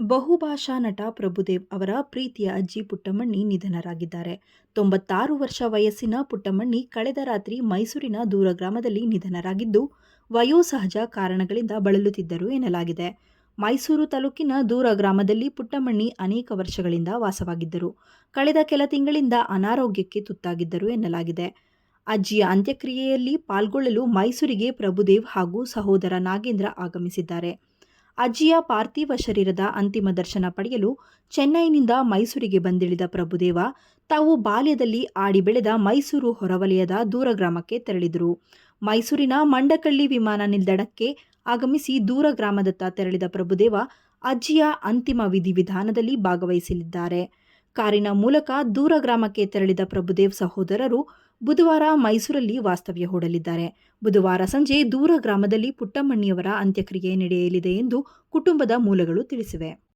ಬಹುಭಾಷಾ ನಟ ಪ್ರಭುದೇವ್ ಅವರ ಪ್ರೀತಿಯ ಅಜ್ಜಿ ಪುಟ್ಟಮಣ್ಣಿ ನಿಧನರಾಗಿದ್ದಾರೆ. ತೊಂಬತ್ತಾರು ವರ್ಷ ವಯಸ್ಸಿನ ಪುಟ್ಟಮಣ್ಣಿ ಕಳೆದ ರಾತ್ರಿ ಮೈಸೂರಿನ ದೂರ ಗ್ರಾಮದಲ್ಲಿ ನಿಧನರಾಗಿದ್ದು ವಯೋಸಹಜ ಕಾರಣಗಳಿಂದ ಬಳಲುತ್ತಿದ್ದರು ಎನ್ನಲಾಗಿದೆ. ಮೈಸೂರು ತಾಲೂಕಿನ ದೂರ ಗ್ರಾಮದಲ್ಲಿ ಪುಟ್ಟಮ್ಮಣ್ಣಿ ಅನೇಕ ವರ್ಷಗಳಿಂದ ವಾಸವಾಗಿದ್ದರು. ಕಳೆದ ಕೆಲ ತಿಂಗಳಿಂದ ಅನಾರೋಗ್ಯಕ್ಕೆ ತುತ್ತಾಗಿದ್ದರು ಎನ್ನಲಾಗಿದೆ. ಅಜ್ಜಿಯ ಅಂತ್ಯಕ್ರಿಯೆಯಲ್ಲಿ ಪಾಲ್ಗೊಳ್ಳಲು ಮೈಸೂರಿಗೆ ಪ್ರಭುದೇವ್ ಹಾಗೂ ಸಹೋದರ ನಾಗೇಂದ್ರ ಆಗಮಿಸಿದ್ದಾರೆ. ಅಜ್ಜಿಯ ಪಾರ್ಥಿವ ಶರೀರದ ಅಂತಿಮ ದರ್ಶನ ಪಡೆಯಲು ಚೆನ್ನೈನಿಂದ ಮೈಸೂರಿಗೆ ಬಂದಿಳಿದ ಪ್ರಭುದೇವ, ತಾವು ಬಾಲ್ಯದಲ್ಲಿ ಆಡಿ ಬೆಳೆದ ಮೈಸೂರು ಹೊರವಲಯದ ದೂರ ಗ್ರಾಮಕ್ಕೆ ತೆರಳಿದರು. ಮೈಸೂರಿನ ಮಂಡಕಳ್ಳಿ ವಿಮಾನ ನಿಲ್ದಾಣಕ್ಕೆ ಆಗಮಿಸಿ ದೂರ ಗ್ರಾಮದತ್ತ ತೆರಳಿದ ಪ್ರಭುದೇವ ಅಜ್ಜಿಯ ಅಂತಿಮ ವಿಧಿವಿಧಾನದಲ್ಲಿ ಭಾಗವಹಿಸಲಿದ್ದಾರೆ. ಕಾರಿನ ಮೂಲಕ ದೂರ ಗ್ರಾಮಕ್ಕೆ ತೆರಳಿದ ಪ್ರಭುದೇವ್ ಸಹೋದರರು ಬುಧವಾರ ಮೈಸೂರಲ್ಲಿ ವಾಸ್ತವ್ಯ ಹೂಡಲಿದ್ದಾರೆ. ಬುಧವಾರ ಸಂಜೆ ದೂರ ಗ್ರಾಮದಲ್ಲಿ ಪುಟ್ಟಮ್ಮಣ್ಣಿಯವರ ಅಂತ್ಯಕ್ರಿಯೆ ನಡೆಯಲಿದೆ ಎಂದು ಕುಟುಂಬದ ಮೂಲಗಳು ತಿಳಿಸಿವೆ.